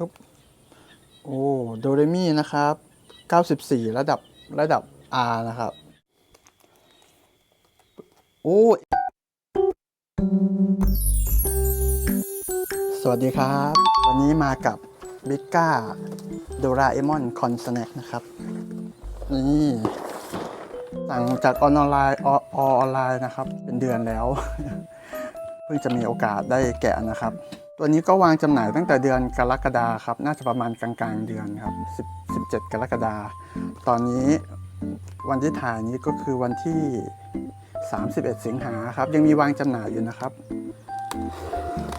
ปึ๊บโอ้โดเรมีนะครับ 94 ระดับระดับ R นะครับ โอ้สวัสดีครับ วันนี้มากับบิก้าโดราเอมอนคอนสแน็คนะครับ นี่สั่งจากออนไลน์ออออนไลน์นะครับ เป็นเดือนแล้ว เพิ่งจะมีโอกาสได้แกะนะครับ ตัวนี้ก็วางจำหน่ายตั้งแต่เดือนกรกฎาครับ น่าจะประมาณกลางๆเดือนครับ 17 กรกฎาตอนนี้วันที่ถ่ายนี้ก็คือวันที่ 31 สิงหาครับ ยังมีวางจำหน่ายอยู่นะครับ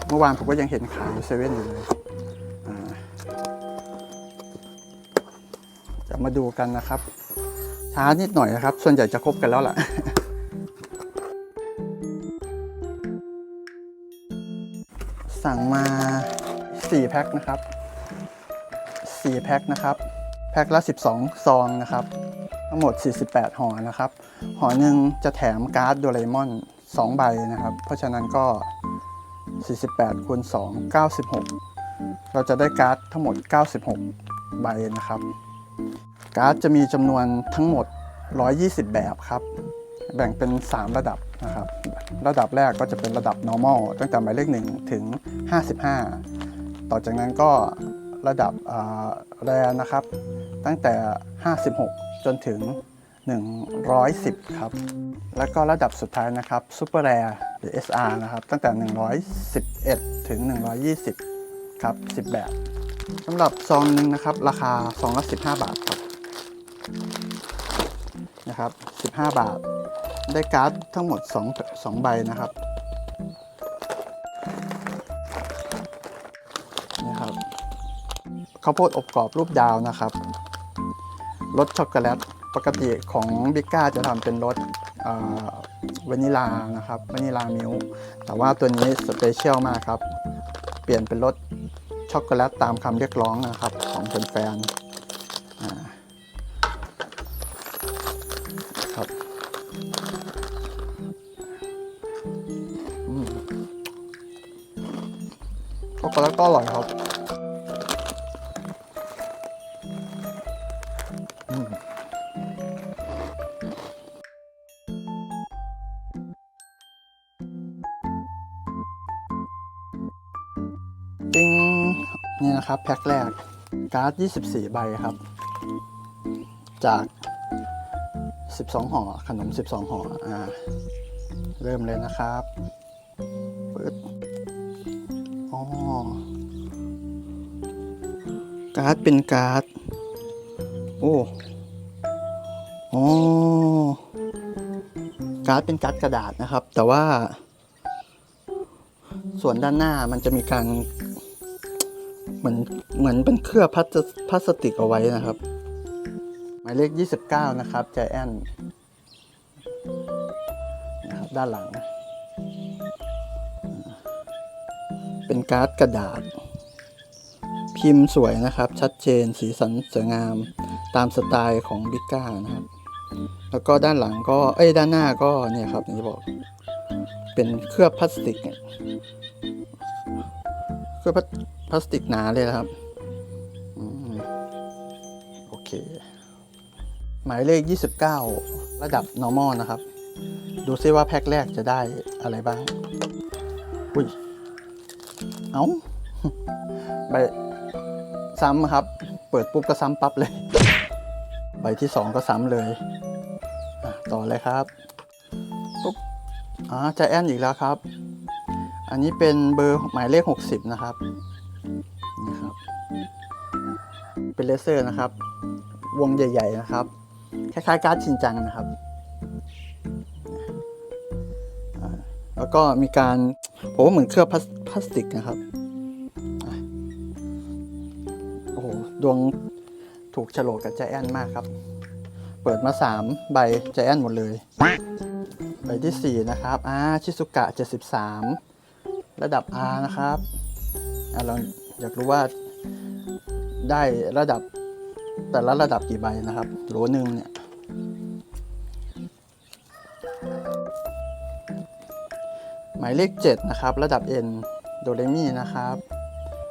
เมื่อวานผมก็ยังเห็นขายอยู่เซเว่นอยู่เลยจะมาดูกันนะครับ ช้านิดหน่อยนะครับ ส่วนใหญ่จะครบกันแล้วล่ะ สั่งมา 4 แพ็คนะครับ 4 แพ็คนะครับ แพ็คละ 12 ซองนะครับ ทั้งหมด 48ห่อนะครับห่อหนึ่งจะแถมการ์ดโดเรมอน 2 ใบนะครับ เพราะฉะนั้นก็ 48คูณ2 96 เราจะได้การ์ดทั้งหมด 96 ใบนะครับ การ์ดจะมีจำนวนทั้งหมด 120 แบบครับ แบ่งเป็น 3 ระดับนะครับ ระดับแรกก็จะเป็นระดับ normal ตั้งแต่หมายเลข1ถึง 55 ต่อจากนั้นก็ระดับแรนะครับ ตั้งแต่ 56 จนถึง 110 ครับ แล้วก็ระดับสุดท้ายนะครับ Super Rare หรือ SR นะครับ ตั้งแต่ 111 ถึง 120 ครับ 10 แบบสำหรับซองหนึ่งนะครับ ราคาซองละ 15 บาทครับนะครับ 15 บาท ได้การ์ดทั้งหมด2 2ใบนะครับนี่ครับข้าวโพดอบกรอบรูปดาวนะครับรสช็อกโกแลตปกติของบิก้าจะทำเป็นรสวานิลานะครับวานิลามิลแต่ว่าตัวนี้สเปเชียลมากครับ เปลี่ยนเป็นรสช็อกโกแลตตามคำเรียกร้องนะครับของแฟนๆ ช็อกโกแลตก็อร่อยครับปิ้งนี่นะครับ แพ็คแรก การ์ด 24 ใบครับ จาก 12ห่อขนม 12ห่ออ่า เริ่มเลยนะครับาร์ดเป็นการ์ด โอ้อ๋อการ์ดเป็นการ์ดกระดาษนะครับ แต่ว่า ส่วนด้านหน้ามันจะมีการ เหมือนเหมือนเป็นเคลือบพลาสพลาสติกเอาไว้นะครับ หมายเลข 29 นะครับใจแอนนะครับด้านหลัง เป็นการ์ดกระดาษ พิมพ์สวยนะครับ ชัดเจนสีสันสวยงาม ตามสไตล์ของบิก้านะครับ แล้วก็ด้านหลังก็เอ้ยด้านหน้าก็เนี่ยครับอย่างที่บอก เป็นเคลือบพลาสติกเนี่ยเคลือบพลาสติกหนาเลยนะครับอโอเค หมายเลข 29 ระดับ normal นะครับ ดูซิว่าแพ็คแรกจะได้อะไรบ้างอุ้ยเอา้าใบ ซ้ำครับ เปิดปุ๊บก็ซ้ำปั๊บเลย ใบที่สองก็ซ้ำเลย ต่อเลยครับปุ๊บอ่าจะแอนอีกแล้วครับ อันนี้เป็นเบอร์หมายเลข 60 นะครับนี่ครับ เป็นเลเซอร์นะครับ วงใหญ่ ๆ นะครับ คล้ายๆ การ์ดชินจังนะครับแล้วก็มีการผมว่าเหมือนเคลือบพลาสติกนะครับ ดวงถูกฉลกกับใจแอนมากครับ เปิดมา 3 ใบใจแอนหมดเลย ใบที่ 4 นะครับอ่าชิซุกะ 73 ระดับ R นะครับอะเราอยากรู้ว่าได้ระดับแต่ละระดับกี่ใบนะครับโหลหนึ่งเนี่ยหมายเลข 7 นะครับ ระดับ N โดเรมีนะครับ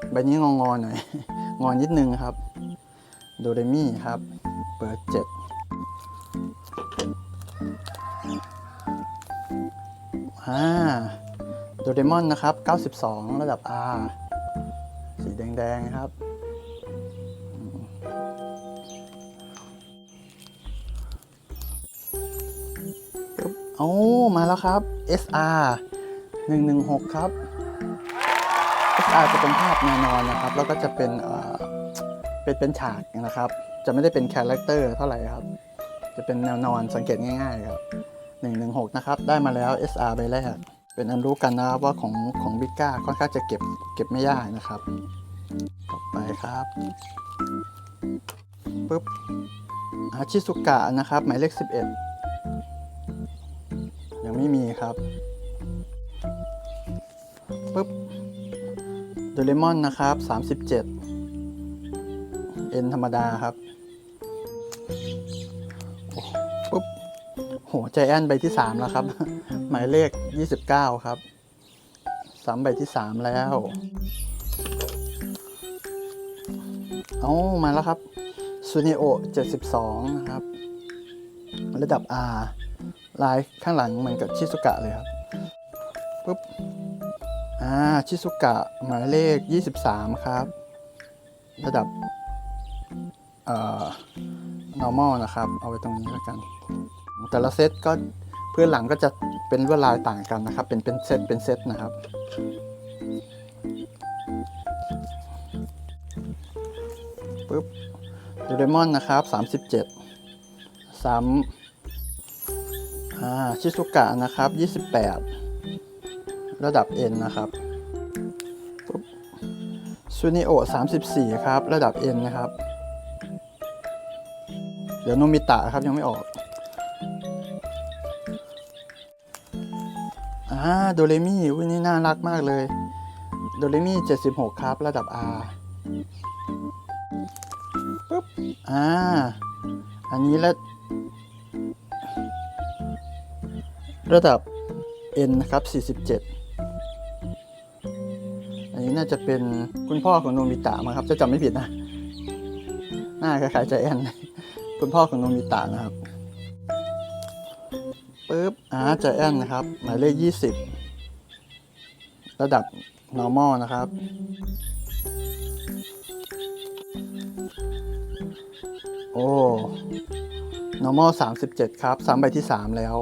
ใบนี้งองๆหน่อย งอนนิดนึงครับ โดเรมีครับ เปิดเจ็ดอ่าโดเรมอนนะครับ 92 ระดับ R สีแดงๆครับปึ๊บโอ้ มาแล้วครับ SR 116 ครับ SR จจะเป็นภาพแนวนอนนะครับ แล้วก็จะเป็นเป็นเป็นฉากนะครับ จะไม่ได้เป็นคาแรคเตอร์เท่าไหร่ครับ จะเป็นแนวนอนสังเกตง่ายๆครับ 116 นะครับ ได้มาแล้ว SR ใบแรก เป็นอันรู้กันนะครับว่าของของบิก้าค่อนข้างจะเก็บเก็บไม่ยากนะครับ ต่อไปครับปึ๊บอาชิสุกะนะครับ หมายเลข 11 ยังไม่มีครับปึ๊บ โดเรมอนนะครับ 37 เอ็นธรรมดาครับปึ๊บ โห ใจแอนใบที่ 3 แล้วครับ หมายเลข 29 ครับสามใบที่ 3 แล้ว เอามาแล้วครับซูเนโอ72 นะครับ ระดับ R ลายข้างหลังเหมือนกับชิสุกะเลยครับ ปุ๊บ อ่าชิสุกะหมายเลข 23 ครับ ระดับ เอ่อ normal นะครับ เอาไว้ตรงนี้แล้วกัน แต่ละเซตก็เพื้นหลังก็จะเป็นลวลายต่างกันนะครับ เป็นเป็นเซตเป็นเซตนะครับปุ๊บโดเรมอนนะครับ 37ซ้ำอ่าชิซุกะนะครับ 28 ระดับ N นะครับซูนิโอ34 ครับ ระดับ N นะครับ เดี๋ยวโนมิตะครับยังไม่ออกอ่าโดเรมิวินี่น่ารักมากเลย โดเรมิ76 ครับ ระดับ R ปุ๊บ อ่า อันนี้ระระดับ N นะครับ 47 อันนี้น่าจะเป็นคุณพ่อของโนมิตะมั้งครับ จะจำไม่ผิดนะ หน้าคล้ายๆใจแอนคุณพ่อของโนมิตะนะครับปึ๊บอ่าใจแอนนะครับ หมายเลข 20 ระดับ normal นะครับโอ้ normal 37 ครับ ซ้ำใบที่ 3 แล้ว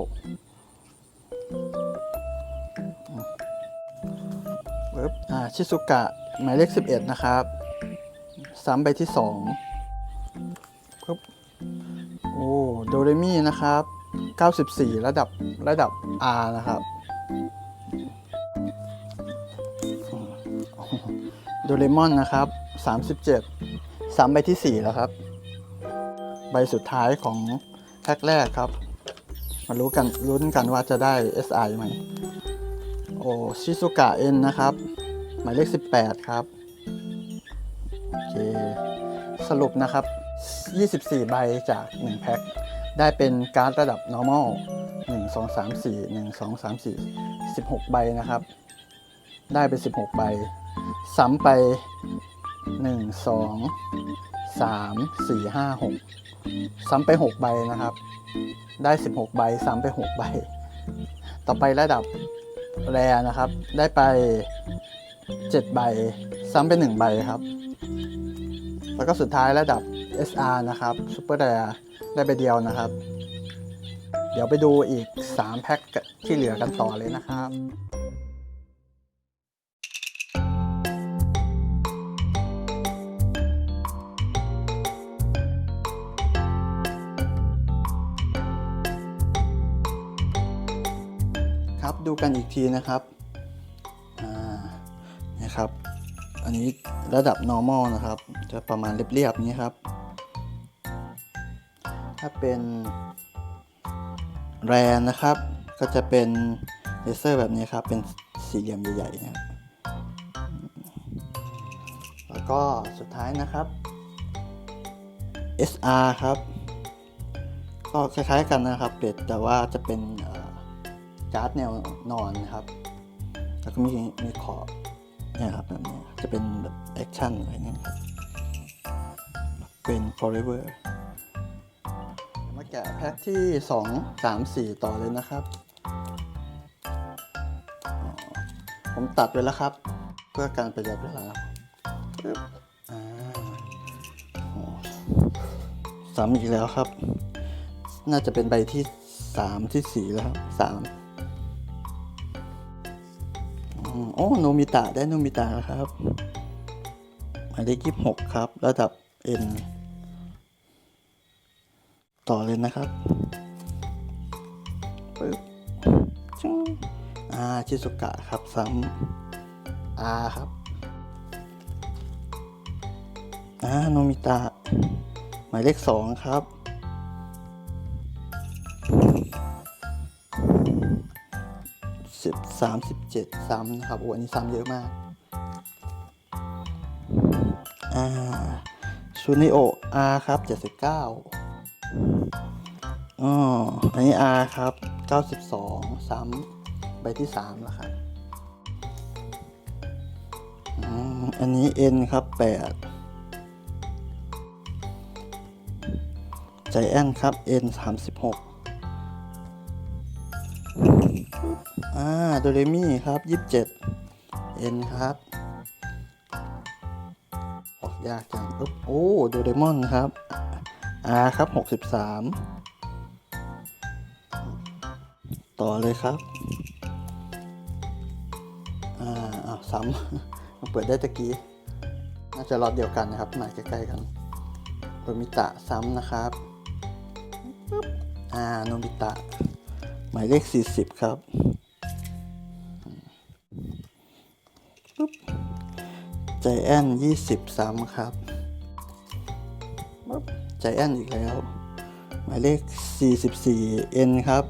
ชิซุกะหมายเลข 11 นะครับซ้ำใบที่2ปึ๊บโอ้โดเรมินะครับ 94 ระดับระดับ R นะครับโดเรมอนนะครับ 37 ซ้ำใบที่ 4 แล้วครับ ใบสุดท้ายของแพ็คแรกครับมารู้กันลุ้นกันว่าจะได้ SI ไหมโอ้ชิซุกะเอ็นนะครับ หมายเลข 18 ครับ โอเค สรุปนะครับ 24 ใบจาก 1 แพ็ค ได้เป็นการ์ดระดับ normal 1 2 3 4 1 2 3 4 16 ใบนะครับ ได้เป็น16 ใบ ซ้ำไป 1 2 3 4 5 6 ซ้ำไป 6 ใบนะครับ ได้ 16 ใบ ซ้ำไป 6 ใบ ต่อไประดับแรนะครับ ได้ไป 7 ใบ ซ้ำไป1ใบครับ แล้วก็สุดท้ายระดับ SR นะครับซูเปอร์แรได้ไปเดียวนะครับ เดี๋ยวไปดูอีก 3 แพ็คที่เหลือกันต่อเลยนะครับครับดูกันอีกทีนะครับ ครับ อันนี้ระดับ normal นะครับ จะประมาณเรียบๆนี้ครับ ถ้าเป็นแรนนะครับ ก็จะเป็นเลเซอร์แบบนี้ครับ เป็นสี่เหลี่ยมใหญ่ๆนะแล้วก็สุดท้ายนะครับ SR ครับ ก็คล้ายๆกันนะครับเปลี่ยนแต่ว่าจะเป็นเอ่อการ์ดแนวนอนนะครับ แล้วก็มีมีขอบ เนี่ยครับแบบนี้จะเป็นแบบแอคชั่นอะไรเนี่ยครับ Friend Forever มาแกะแพ็คที่ 2 3 4 ต่อเลยนะครับ ผมตัดไว้แล้วครับ เพื่อการประหยัดเวลาปึ๊บอ่าโอ้ซ้ำอีกแล้วครับ น่าจะเป็นใบที่ 3 ที่ 4 แล้วครับ3 โอ้โนมิตะได้โนมิตะแล้วครับหมายเลขยี่หกครับ ระดับ N ต่อเลยนะครับปึ๊บจึ้งอ่าชิสุกะครับซ้ำ R ครับอ่าโนมิตะหมายเลขสองครับ 37 ซ้ำนะครับโอ้อันนี้ซ้ำเยอะมากอ่าชูนิโอ R ครับ 79อ๋ออันนี้ R ครับ 92 ซ้ำใบที่ 3 แล้วครับอันนี้เอ็นครับ 8ใจแอนครับเอ็ N 36 อ่าโดเรมี่ครับยี่สิบเจ็ดเอ็นครับ ออกยากจังปึ๊บโอ้โดเรมอนครับอาครับหกสิบสามต่อเลยครับ อ่าอ้าวซ้ำมาเปิดได้ตะกี้ น่าจะรอบเดียวกันนะครับหมายใกล้ๆกันโนมิตะซ้ำนะครับปึ๊บอ่าโนมิตะ หมายเลข 40 ครับ ปุ๊บใจแอน20ซ้ำครับปุ๊บใจแอนอีกแล้ว หมายเลข 44 N ครับ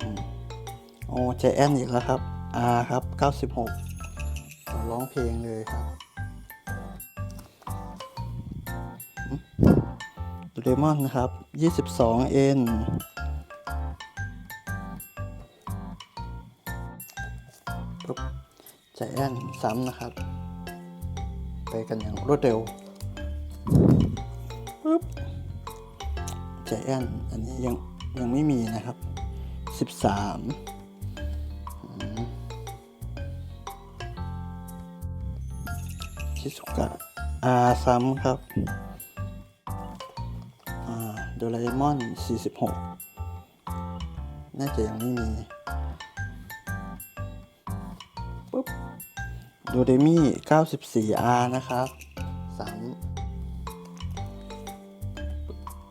อืมโอ้ใจแอนอีกแล้วครับ R ครับ 96ร้องเพลงเลยครับโดเรมอนนะครับ 22 ปุ๊บใจแอนซ้ำนะครับ ไปกันอย่างรวดเร็วปุ๊บใจแอนอันนี้ยังยังไม่มีนะครับ 13อืมชิสุกะอาซ้ำครับอาโดราเอมอน 46 น่าจะยังไม่มี ดเรมี่ 94R นะครับ3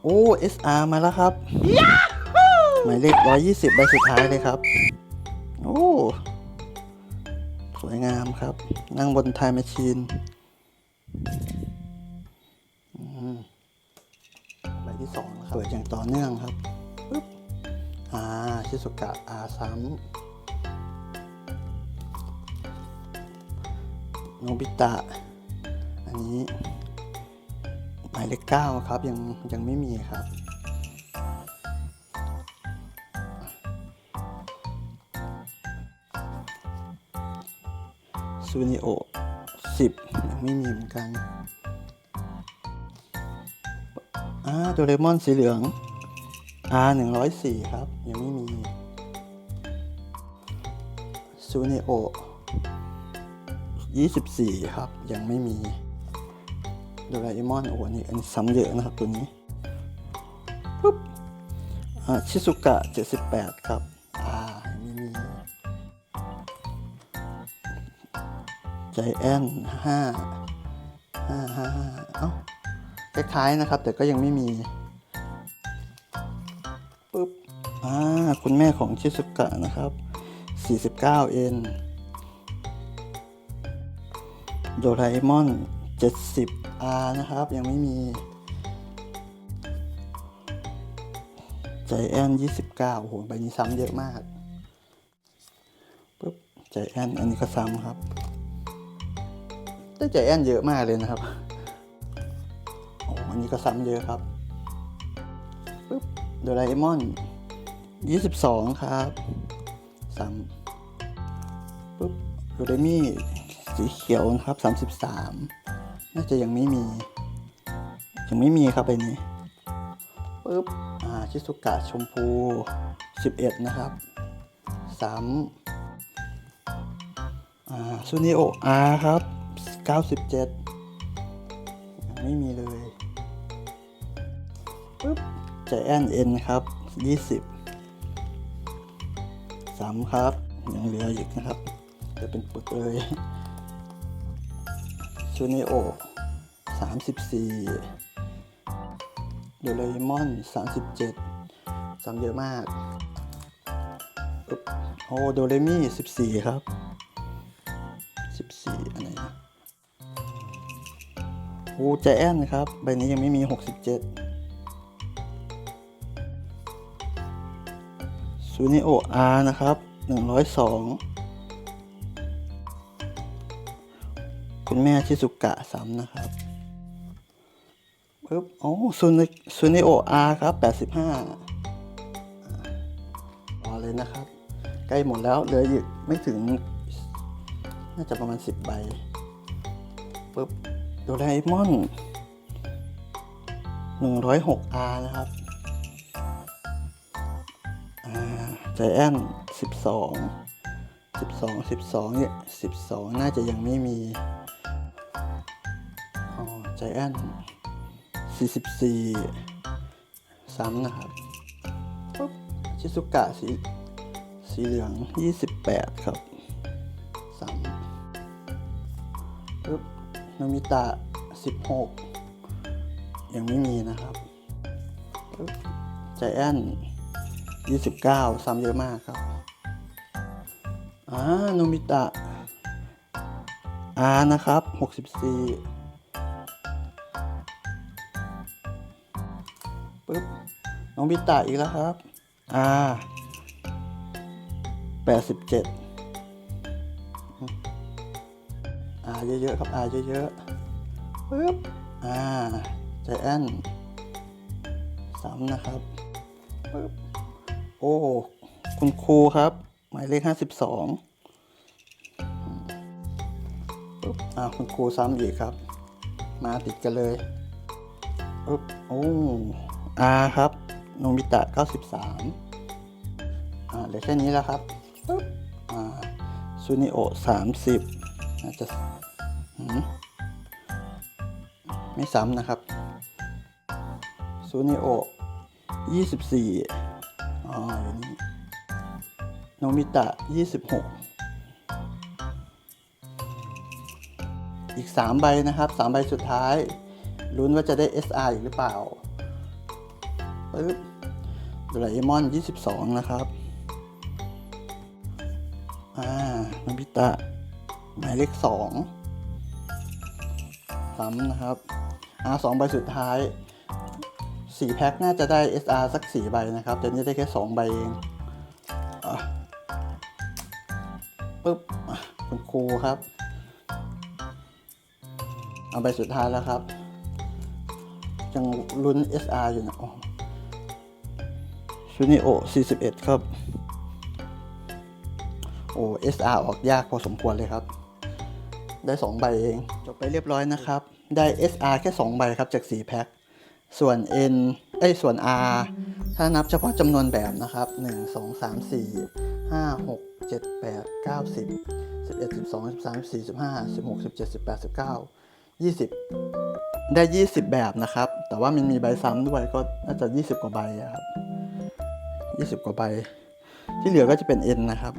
โอ้ SR มาแล้วครับ หมายเลข 120 ใบสุดท้ายเลยครับ โอ้ สวยงามครับ นั่งบนไทม์แมชชีนใบที่สองนะครับเปิดอย่างต่อเนื่องครับ ปึ๊บ อ่า ชิสุกะอาซ้ำ โนบิตะ อันนี้หมายเลขเก้าครับยังยังไม่มีครับ ซูนิโอสิบยังไม่มีเหมือนกันอ่าโดเรมอนสีเหลือง R หนึ่งร้อยสี่ครับ ยังไม่มีซูเนโอ ยี่สิบสี่ครับ ยังไม่มีโดราเอมอนโอ้นี่อันนี้ซ้ำเยอะนะครับตัวนี้ปุ๊บอ่าชิซุกะเจ็ดสิบแปดครับ อ่าไม่มีใจแอนห้าห้าห้าเอ้าคล้ายๆนะครับ แต่ก็ยังไม่มีปุ๊บอ่าคุณแม่ของชิสุกะนะครับ 49N โดราเอมอน 70R นะครับ ยังไม่มีใจแอน29 โอ้โห ใบนี้ซ้ำเยอะมากปุ๊บใจแอนอันนี้ก็ซ้ำครับได้ใจแอนเยอะมากเลยนะครับ โอ้อันนี้ก็ซ้ำเยอะครับปึ๊บโดราเอมอน 22 ครับซ้ำปึ๊บโดเรมี่ สีเขียวนะครับ 33น่น่าจะยังไม่มี ยังไม่มีครับใบนี้ปึ๊บอ่าชิซุกะชมพู 11 นะครับซ้ำอ่าซูนิโออาครับ 97 ยังไม่มีเลยปึ๊บใจแอนเอ็นครับ 20ซ้ำครับ ยังเหลืออีกนะครับ จะเป็นปึกเลย ซูเนโอสามสิบสี่โดเรมอนสามสิบเจ็ดซ้ำเยอะมากปึ๊บโอ้โดเรมี่สิบสี่ครับสิบสี่อันไหนโอ้ใจแอนครับ ใบนี้ยังไม่มีหกสิบเจ็ดซูนิโออาร์นะครับหนึ่งร้อยสอง คุณแม่ชิซุกะซ้ำนะครับปึ๊บโอ้ซูนิซูนิโออาร์ครับ 85รอเลยนะครับ ใกล้หมดแล้วเหลืออีกไม่ถึง น่าจะประมาณ 10 ใบปึ๊บโดราเอมอน 106R นะครับอ่าใจแอน12 12 12เนี่ย12 น่าจะยังไม่มี อ๋อใจแอน44 ซ้ำนะครับปุ๊บชิซุกะสีสีเหลือง 28 ครับซ้ำปุ๊บโนมิตะ 16 ยังไม่มีนะครับปุ๊บใจแอน29 ซ้ำเยอะมากครับอ่าโนมิตะอานะครับ 64 น้องบิตะอีกแล้วครับ อ่า87อาเยอะๆครับอ่าเยอะๆปึ๊บอ่าใจแอนสามนะครับปึ๊บโอ้คุณครูครับ หมายเลข52ปุ๊บอ่าคุณครูซ้ำอีกครับ มาติดกันเลยปุ๊บโอ้อ่าครับ โนมิตะ 93อ่าเหลือแค่นี้แล้วครับอ่าซูนิโอ30น่าจะมไม่ซ้ำนะครับซูนิโอ24อ๋ออยู่นี่โนมิตะ 26อีก 3 ใบนะครับ 3 ใบสุดท้ายลุ้นว่าจะได้ SR อีกหรือเปล่า ปึ๊บโดราเอมอน 22 นะครับ อ่านาบิตะ หมายเลข2ซ้ำนะครับ อ่าสองใบสุดท้าย 4 แพ็คน่าจะได้ SR สัก 4 ใบนะครับ แต่นี่ได้แค่ 2 ใบเองอปึ๊บคุณครูครับ เอาใบสุดท้ายแล้วครับยังลุ้น SR อยู่นะ โอ้ชูนิโอ41 ครับ โอ้ SR ออกยากพอสมควรเลยครับ ได้ 2 ใบเอง จบไปเรียบร้อยนะครับ ได้ SR แค่ 2 ใบครับจาก 4 แพ็ค ส่วน N เอ้ยส่วน R ถ้านับเฉพาะจำนวนแบบนะครับ 1 2 3 4 5 6 7 8 9 10 11 12 13 14 15 16 17 18 19 20 ได้ 20 แบบนะครับ แต่ว่ามันมีใบซ้ำด้วยก็น่าจะ 20 กว่าใบครับ 20 กว่าใบ ที่เหลือก็จะเป็น N นะครับ